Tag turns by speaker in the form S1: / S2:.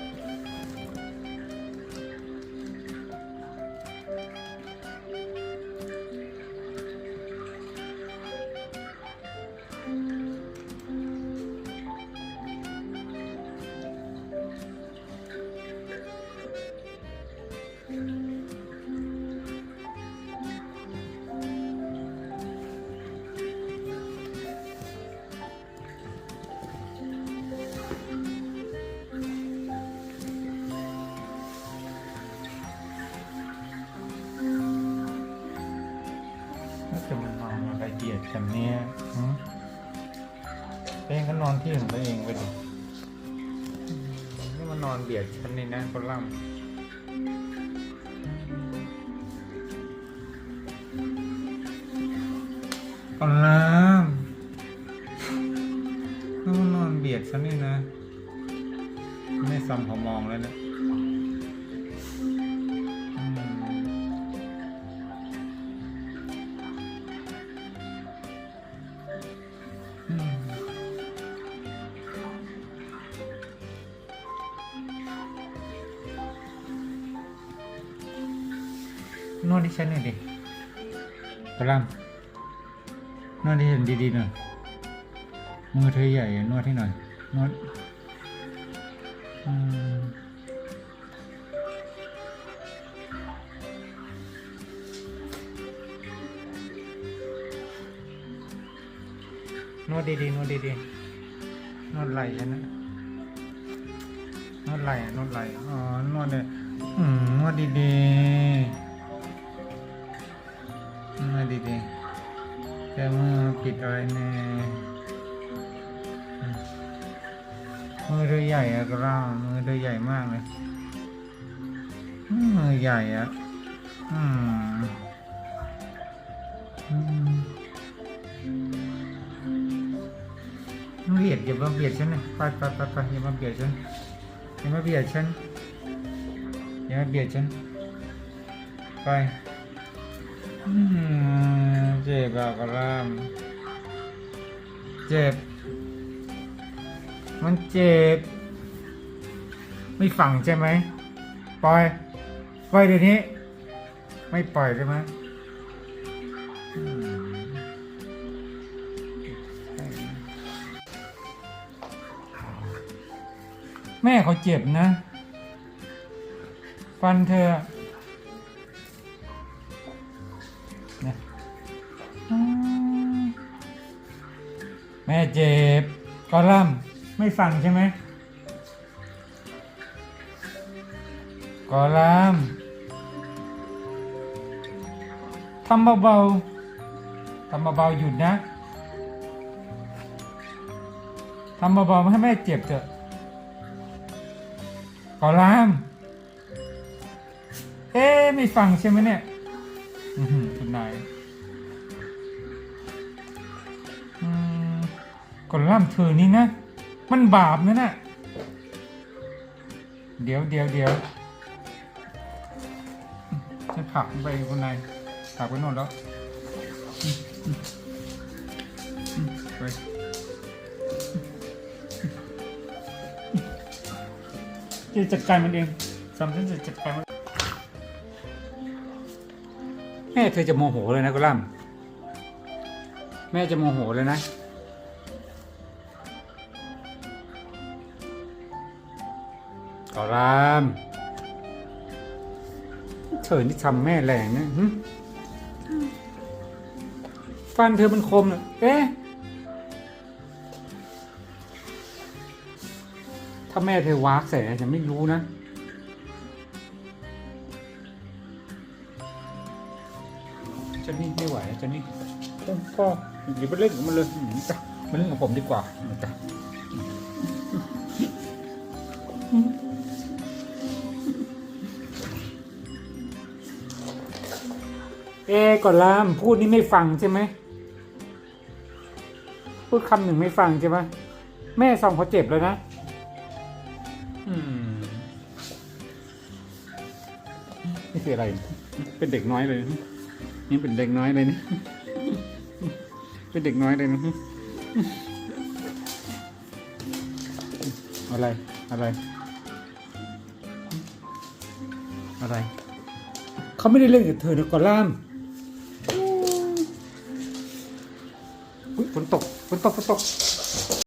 S1: ถ้ นอนอะเบียดกันเนี่ยตัวเองก็นอนที่ของตัวเองไปดิอืมนี่มันนอนเบียดฉันนี่นะคนล่ำคนล่ำนี่มันนอนเบียดฉันนี่นะ ไม่ซ้ำเขามองแล้วเนะ นวดที่ฉันหน่อยดิกระลำนวดที่ฉันดีๆหน่อย มือเธอใหญ่ นวดให้หน่อย นวดอืมนวดดีๆนวดดีๆนวดไหล่ฉันนะนวดไหล่นวดไหล่อ๋อนวดเนี่ยอืมนวดดีๆ ดีๆแค่มือปิดอะไรแน่มือเธอใหญ่อะกล้ามือเธอใหญ่มากเลยมือใหญ่อะอืมอืมเบียดอย่ามาเบียดฉันนะไปไปไปไปอย่ามาเบียดฉันอย่ามาเบียดฉันอย่ามาเบียดฉันไป เจ็บอะกระลามเจ็บ มันเจ็บ ไม่ฝังใช่ไหมปล่อย ปล่อยเดี๋ยวนี้ ไม่ปล่อยใช่ไหมอืมแม่เขาเจ็บนะ ฟันเธอ แม่เจ็บกอลัมน์ไม่ฟังใช่ไหมกอลัมน์ทำเบาๆทำเบาๆหยุดนะทำเบาๆไม่ให้แม่เจ็บเถอะกอลามเอ๊ไม่ฟังใช่ไหมเนี่ย คุณนาย กอลามเธอนี่นะ มันบาปนะน่ะเดี๋ยวเดี๋ยวเดี๋ยวฉันผลักไปคุณนผักไปโน่นแล้วไปจะจัดการมันเองซัมฉันจะจัดการมันแม่เธอจะโมโหเลยนะกุล่ำแม่จะโมโหเลยนะ อลามเธอนี่ทำแม่แรงนะฟันเธอมันคมเนอะเอ๊ะถ้าแม่เธอวากใส่นะฉันไม่รู้นะฉันนี่ไม่ไหวฉันนี่พ่อพ่ออย่าไปเล่นกับมันเลยมจ้ะมาเล่นกับผมดีกว่าจ้ะ เอก่อนลามพูดนี่ไม่ฟังใช่ไหมพูดคำหนึ่งไม่ฟังใช่ไหมแม่สองเขาเจ็บแล้วนะอืมนี่คืออะไร เป็นเด็กน้อยเลย นี่เป็นเด็กน้อยเลยนี่เป็นเด็กน้อยเลยนะอะไร อะไร อะไร
S2: เขาไม่ได้เล่นกับเธอนะกอล่าม
S1: อุ๊ย